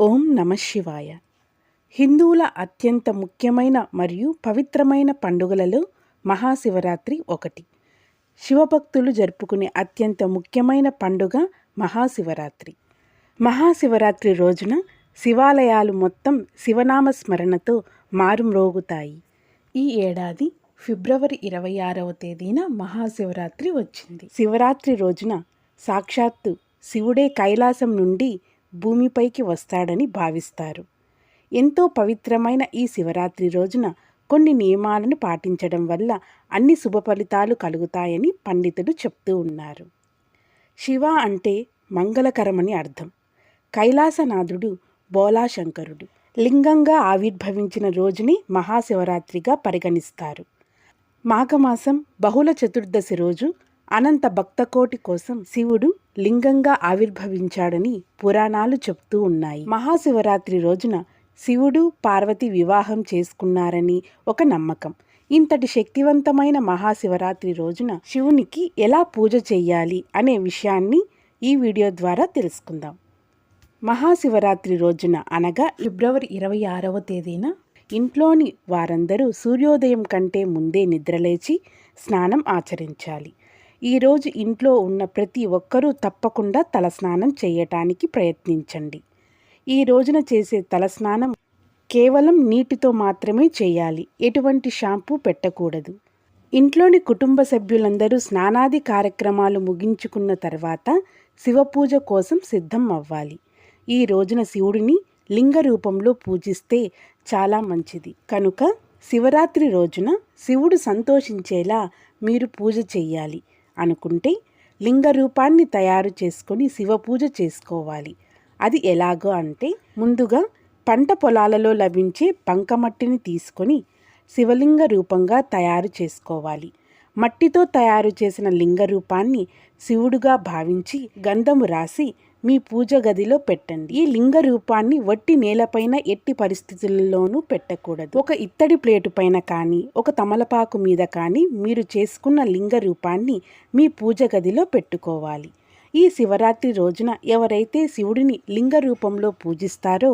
ఓం నమ శివాయ. హిందువుల అత్యంత ముఖ్యమైన మరియు పవిత్రమైన పండుగలలో మహాశివరాత్రి ఒకటి. శివభక్తులు జరుపుకునే అత్యంత ముఖ్యమైన పండుగ మహాశివరాత్రి. మహాశివరాత్రి రోజున శివాలయాలు మొత్తం శివనామ స్మరణతో మారుమ్రోగుతాయి. ఈ ఏడాది ఫిబ్రవరి ఇరవై ఆరవ తేదీన మహాశివరాత్రి వచ్చింది. శివరాత్రి రోజున సాక్షాత్తు శివుడే కైలాసం నుండి భూమిపైకి వస్తాడని భావిస్తారు. ఎంతో పవిత్రమైన ఈ శివరాత్రి రోజున కొన్ని నియమాలను పాటించడం వల్ల అన్ని శుభ ఫలితాలు కలుగుతాయని పండితులు చెప్తూ ఉన్నారు. శివ అంటే మంగళకరమని అర్థం. కైలాసనాథుడు బోలాశంకరుడు. లింగంగా ఆవిర్భవించిన రోజుని మహాశివరాత్రిగా పరిగణిస్తారు. మాఘమాసం బహుళ చతుర్దశి రోజు అనంత భక్తకోటి కోసం శివుడు లింగంగా ఆవిర్భవించాడని పురాణాలు చెప్తూ ఉన్నాయి. మహాశివరాత్రి రోజున శివుడు పార్వతి వివాహం చేసుకున్నారని ఒక నమ్మకం. ఇంతటి శక్తివంతమైన మహాశివరాత్రి రోజున శివునికి ఎలా పూజ చెయ్యాలి అనే విషయాన్ని ఈ వీడియో ద్వారా తెలుసుకుందాం. మహాశివరాత్రి రోజున అనగా ఫిబ్రవరి ఇరవై ఆరవ తేదీన ఇంట్లోని వారందరూ సూర్యోదయం కంటే ముందే నిద్రలేచి స్నానం ఆచరించాలి. ఈరోజు ఇంట్లో ఉన్న ప్రతి ఒక్కరూ తప్పకుండా తలస్నానం చేయటానికి ప్రయత్నించండి. ఈ రోజున చేసే తలస్నానం కేవలం నీటితో మాత్రమే చేయాలి. ఎటువంటి షాంపూ పెట్టకూడదు. ఇంట్లోని కుటుంబ సభ్యులందరూ స్నానాది కార్యక్రమాలు ముగించుకున్న తర్వాత శివపూజ కోసం సిద్ధం అవ్వాలి. ఈ రోజున శివుడిని లింగ రూపంలో పూజిస్తే చాలా మంచిది. కనుక శివరాత్రి రోజున శివుడు సంతోషించేలా మీరు పూజ చెయ్యాలి అనుకుంటే లింగ రూపాన్ని తయారు చేసుకొని శివ పూజ చేసుకోవాలి. అది ఎలాగో అంటే ముందుగా పంట పొలాలలో లభించే బంకమట్టిని తీసుకొని శివలింగ రూపంగా తయారు చేసుకోవాలి. మట్టితో తయారు చేసిన లింగ రూపాన్ని శివుడుగా భావించి గంధము రాసి మీ పూజ గదిలో పెట్టండి. ఈ లింగ రూపాన్ని వట్టి నేలపైన ఎట్టి పరిస్థితుల్లోనూ పెట్టకూడదు. ఒక ఇత్తడి ప్లేటు పైన కానీ ఒక తమలపాకు మీద కానీ మీరు చేసుకున్న లింగ రూపాన్ని మీ పూజ గదిలో పెట్టుకోవాలి. ఈ శివరాత్రి రోజున ఎవరైతే శివుడిని లింగ రూపంలో పూజిస్తారో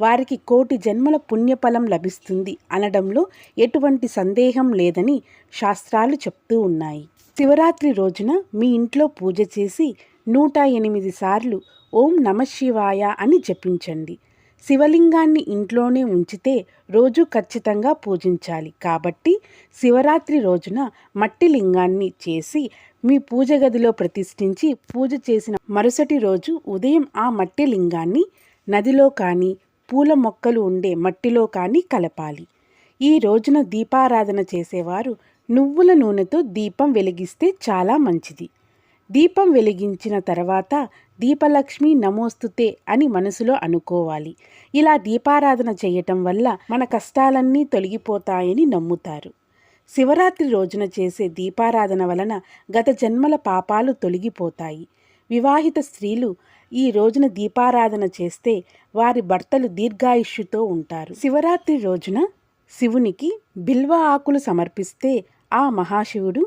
వారికి కోటి జన్మల పుణ్యఫలం లభిస్తుంది అనడంలో ఎటువంటి సందేహం లేదని శాస్త్రాలు చెప్తూ ఉన్నాయి. శివరాత్రి రోజున మీ ఇంట్లో పూజ చేసి నూట ఎనిమిది సార్లు ఓం నమశివాయ అని జపించండి. శివలింగాన్ని ఇంట్లోనే ఉంచితే రోజు ఖచ్చితంగా పూజించాలి. కాబట్టి శివరాత్రి రోజున మట్టి లింగాన్ని చేసి మీ పూజ గదిలో ప్రతిష్ఠించి పూజ చేసిన మరుసటి రోజు ఉదయం ఆ మట్టి లింగాన్ని నదిలో కానీ పూల మొక్కలు ఉండే మట్టిలో కానీ కలపాలి. ఈ రోజున దీపారాధన చేసేవారు నువ్వుల నూనెతో దీపం వెలిగిస్తే చాలా మంచిది. దీపం వెలిగించిన తర్వాత దీపలక్ష్మి నమోస్తుతే అని మనసులో అనుకోవాలి. ఇలా దీపారాధన చేయటం వల్ల మన కష్టాలన్నీ తొలగిపోతాయని నమ్ముతారు. శివరాత్రి రోజున చేసే దీపారాధన వలన గత జన్మల పాపాలు తొలగిపోతాయి. వివాహిత స్త్రీలు ఈ రోజున దీపారాధన చేస్తే వారి భర్తలు దీర్ఘాయుష్యుతో ఉంటారు. శివరాత్రి రోజున శివునికి బిల్వ ఆకులు సమర్పిస్తే ఆ మహాశివుడు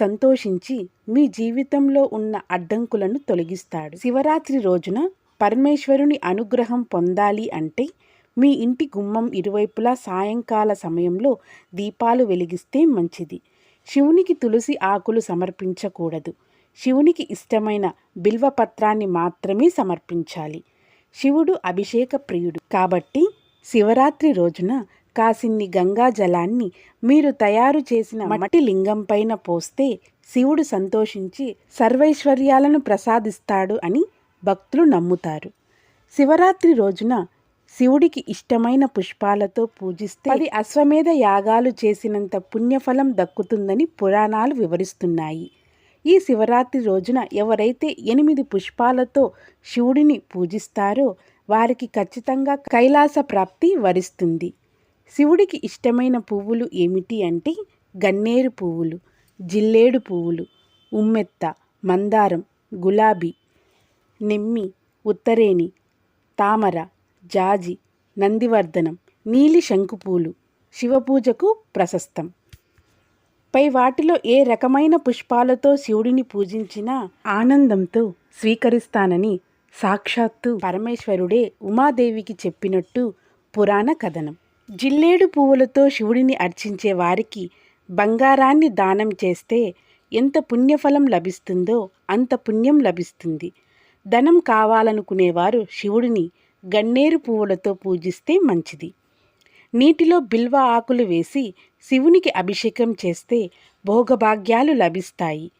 సంతోషించి మీ జీవితంలో ఉన్న అడ్డంకులను తొలగిస్తాడు. శివరాత్రి రోజున పరమేశ్వరుని అనుగ్రహం పొందాలి అంటే మీ ఇంటి గుమ్మం ఇరువైపులా సాయంకాల సమయంలో దీపాలు వెలిగిస్తే మంచిది. శివునికి తులసి ఆకులు సమర్పించకూడదు. శివునికి ఇష్టమైన బిల్వపత్రాన్ని మాత్రమే సమర్పించాలి. శివుడు అభిషేక ప్రియుడు. కాబట్టి శివరాత్రి రోజున కాసిన్ని గంగా జలాన్ని మీరు తయారు చేసిన మట్టి లింగం పైన పోస్తే శివుడు సంతోషించి సర్వైశ్వర్యాలను ప్రసాదిస్తాడు అని భక్తులు నమ్ముతారు. శివరాత్రి రోజున శివుడికి ఇష్టమైన పుష్పాలతో పూజిస్తే అది అశ్వమేధ యాగాలు చేసినంత పుణ్యఫలం దక్కుతుందని పురాణాలు వివరిస్తున్నాయి. ఈ శివరాత్రి రోజున ఎవరైతే ఎనిమిది పుష్పాలతో శివుడిని పూజిస్తారో వారికి ఖచ్చితంగా కైలాస ప్రాప్తి వరిస్తుంది. శివుడికి ఇష్టమైన పువ్వులు ఏమిటి అంటే గన్నేరు పువ్వులు జిల్లేడు పువ్వులు ఉమ్మెత్త మందారం గులాబీ నెమ్మి ఉత్తరేణి తామర జాజి నందివర్ధనం నీలి శంకుపూలు శివపూజకు ప్రశస్తం. పై వాటిలో ఏ రకమైన పుష్పాలతో శివుడిని పూజించినా ఆనందంతో స్వీకరిస్తానని సాక్షాత్తు పరమేశ్వరుడే ఉమాదేవికి చెప్పినట్టు పురాణ కథనం. జిల్లేడు పువ్వులతో శివుడిని అర్చించే వారికి బంగారాన్ని దానం చేస్తే ఎంత పుణ్యఫలం లభిస్తుందో అంత పుణ్యం లభిస్తుంది. ధనం కావాలనుకునేవారు శివుడిని గన్నేరు పువ్వులతో పూజిస్తే మంచిది. నీటిలో బిల్వ ఆకులు వేసి శివునికి అభిషేకం చేస్తే భోగభాగ్యాలు లభిస్తాయి.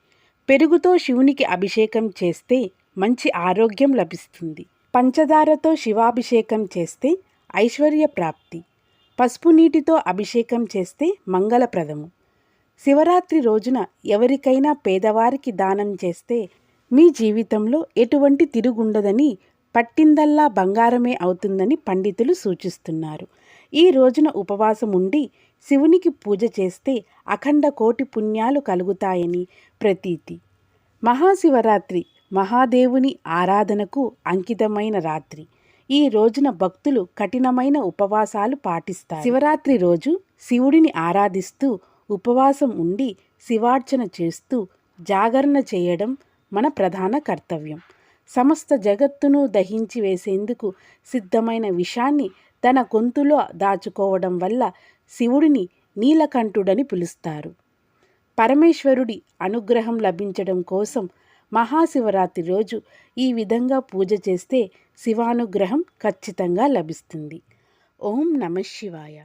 పెరుగుతో శివునికి అభిషేకం చేస్తే మంచి ఆరోగ్యం లభిస్తుంది. పంచదారతో శివాభిషేకం చేస్తే ఐశ్వర్య ప్రాప్తి. పసుపు నీటితో అభిషేకం చేస్తే మంగళప్రదము. శివరాత్రి రోజున ఎవరికైనా పేదవారికి దానం చేస్తే మీ జీవితంలో ఎటువంటి తిరుగుండదని పట్టిందల్లా బంగారమే అవుతుందని పండితులు సూచిస్తున్నారు. ఈ రోజున ఉపవాసం ఉండి శివునికి పూజ చేస్తే అఖండ కోటి పుణ్యాలు కలుగుతాయని ప్రతీతి. మహాశివరాత్రి మహాదేవుని ఆరాధనకు అంకితమైన రాత్రి. ఈ రోజున భక్తులు కఠినమైన ఉపవాసాలు పాటిస్తారు. శివరాత్రి రోజు శివుడిని ఆరాధిస్తూ ఉపవాసం ఉండి శివార్చన చేస్తూ జాగరణ చేయడం మన ప్రధాన కర్తవ్యం. సమస్త జగత్తును దహించి వేసేందుకు సిద్ధమైన విషాన్ని తన గొంతులో దాచుకోవడం వల్ల శివుడిని నీలకంఠుడని పిలుస్తారు. పరమేశ్వరుడి అనుగ్రహం లభించడం కోసం మహాశివరాత్రి రోజు ఈ విధంగా పూజ చేస్తే శివానుగ్రహం ఖచ్చితంగా లభిస్తుంది. ఓం నమ శివాయ.